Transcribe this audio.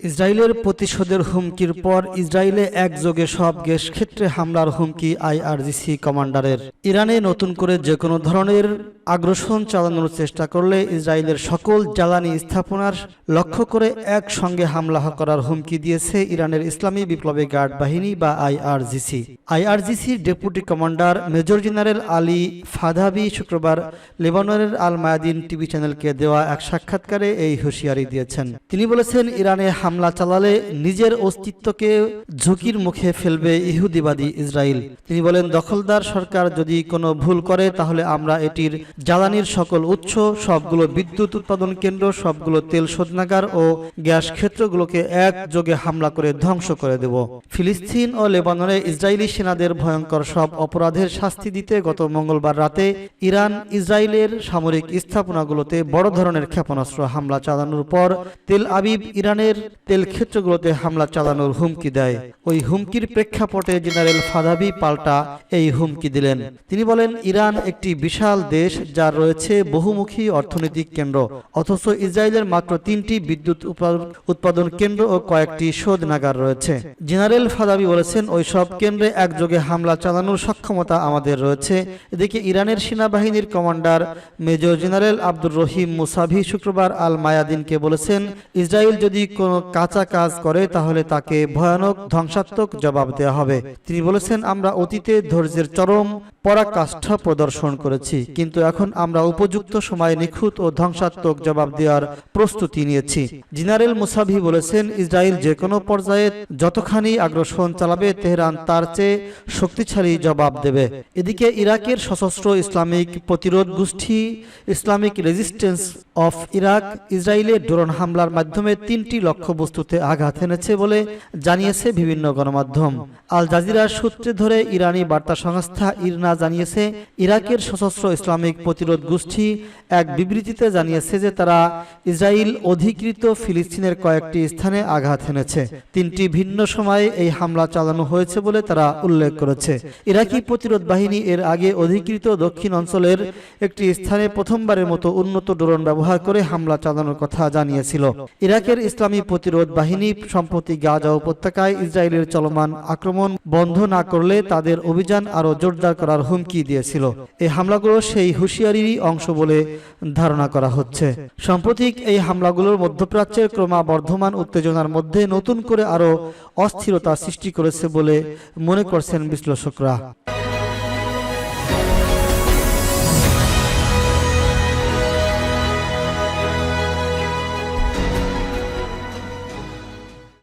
ইসরায়েলের প্রতিশোধের হুমকির পর ইসরায়েলে একযোগে সব গ্যাস ক্ষেত্রে হামলার হুমকি আইআরজিসি কমান্ডারের। ইরানে নতুন করে যে কোনো ধরনের আগ্রাসন চালানোর চেষ্টা করলে ইসরায়েলের সকল জ্বালানি স্থাপনার লক্ষ্য করে একসঙ্গে হামলা করার হুমকি দিয়েছে ইরানের ইসলামী বিপ্লবী গার্ড বাহিনী বা IRGC. আইআরজিসির deputy commander major general Ali Fadavi শুক্রবার লেবাননের আল মায়াদিন টিভি চ্যানেলকে দেওয়া এক সাক্ষাৎকারে এই হুঁশিয়ারি দিয়েছেন। তিনি বলেছেন, ইরানে হামলা চালালে নিজের অস্তিত্বকে ঝুঁকির মুখে ফেলবে ইহুদিবাদী ইসরায়েল তিনি বলেন, দখলদার সরকার যদি কোনো ভুল করে, তাহলে আমরা এটির জ্বালানির সকল উৎস, সবগুলো বিদ্যুৎ উৎপাদন কেন্দ্র, সবগুলো তেল শোধনাগার ও গ্যাস ক্ষেত্রগুলোকে একযোগে হামলা করে ধ্বংস করে দেব। ফিলিস্তিন ও লেবাননে ইসরায়েলি সেনাদের ভয়ঙ্কর সব অপরাধের শাস্তি দিতে গত মঙ্গলবার রাতে ইরান ইসরায়েলের সামরিক স্থাপনাগুলোতে বড় ধরনের ক্ষেপণাস্ত্র হামলা চালানোর পর তেল আবিব ইরানের তেল ক্ষেত্রগুলোতে হামলা চালানোর হুমকি দেয়। ওই হুমকির প্রেক্ষাপটে জেনারেল ফাদাবি পাল্টা এই হুমকি দিলেন। তিনি বলেন, ইরান একটি বিশাল দেশ যার রয়েছে বহুমুখী অর্থনৈতিক কেন্দ্র, অথচ ইসরায়েলের মাত্র তিনটি বিদ্যুৎ উৎপাদন- কেন্দ্র ও কয়েকটি শোধনাগার রয়েছে। জেনারেল ফাদাবি বলেছেন ওই সব কেন্দ্রে একযোগে হামলা চালানোর সক্ষমতা আমাদের রয়েছে। এদিকে ইরানের সেনাবাহিনীর commander major general Abdur Rahim Mousavi শুক্রবার আল মায়াদিনকে বলেছেন, ইসরায়েল যদি কোনো কাঁচা কাজ করে, তাহলে তাকে ভয়ানক ধ্বংসাত্মক জবাব দেওয়া হবে। তিনি বলেছেন, আমরা অতীতে ধৈর্যের চরম পরাকাষ্ঠা প্রদর্শন করেছি, কিন্তু এখন আমরা উপযুক্ত সময়ে নিখুঁত ও ধ্বংসাত্মক জবাব দেওয়ার প্রস্তুতি নিয়েছি। জেনারেল মুসাভি বলেছেন, ইসরায়েল যে কোনো পর্যায়ে যতখানি আগ্রাসন চালাবে, তেহরান তার চেয়ে শক্তিশালী জবাব দেবে। এদিকে ইরাকের সশস্ত্র ইসলামিক প্রতিরোধ গোষ্ঠী ইসলামিক রেজিস্ট্যান্স অফ ইরাক ইসরায়েলের ড্রোন হামলার মাধ্যমে তিনটি লক্ষ্যবস্তুতে আঘাত এনেছে বলে জানিয়েছে বিভিন্ন গণমাধ্যম। আল জাজিরার সূত্রে ধরে ইরানি বার্তা সংস্থা ইরনা জানিয়েছে, ইরাকের সশস্ত্র ইসলামিক প্রতিরোধ গোষ্ঠী এক বিবৃতিতে জানিয়েছে যে তারা ইসরায়েল অধিকৃত ফিলিস্তিনের কয়েকটি স্থানে আঘাত এনেছে। তিনটি ভিন্ন সময়ে এই হামলা চালানো হয়েছে বলে তারা উল্লেখ করেছে। ইরাকি প্রতিরোধ বাহিনী এর আগে অধিকৃত দক্ষিণ অঞ্চলের একটি স্থানে প্রথমবারের মতো উন্নত ড্রোন ব্যবহার করে হামলা চালানোর কথা জানিয়েছিল। ইরাকের ইসলামী প্রতিরোধ বাহিনী সম্প্রতি গাজা উপত্যকায় ইসরায়েলের চলমান আক্রমণ বন্ধ না করলে তাদের অভিযান আরও জোরদার করার হুমকি দিয়েছিল। এই হামলাগুলো সেই হুঁশিয়ারিরই অংশ বলে ধারণা করা হচ্ছে। সাম্প্রতিক এই হামলাগুলোর মধ্যপ্রাচ্যের ক্রমবর্ধমান উত্তেজনার মধ্যে নতুন করে আরও অস্থিরতা সৃষ্টি করেছে বলে মনে করছেন বিশ্লেষকরা।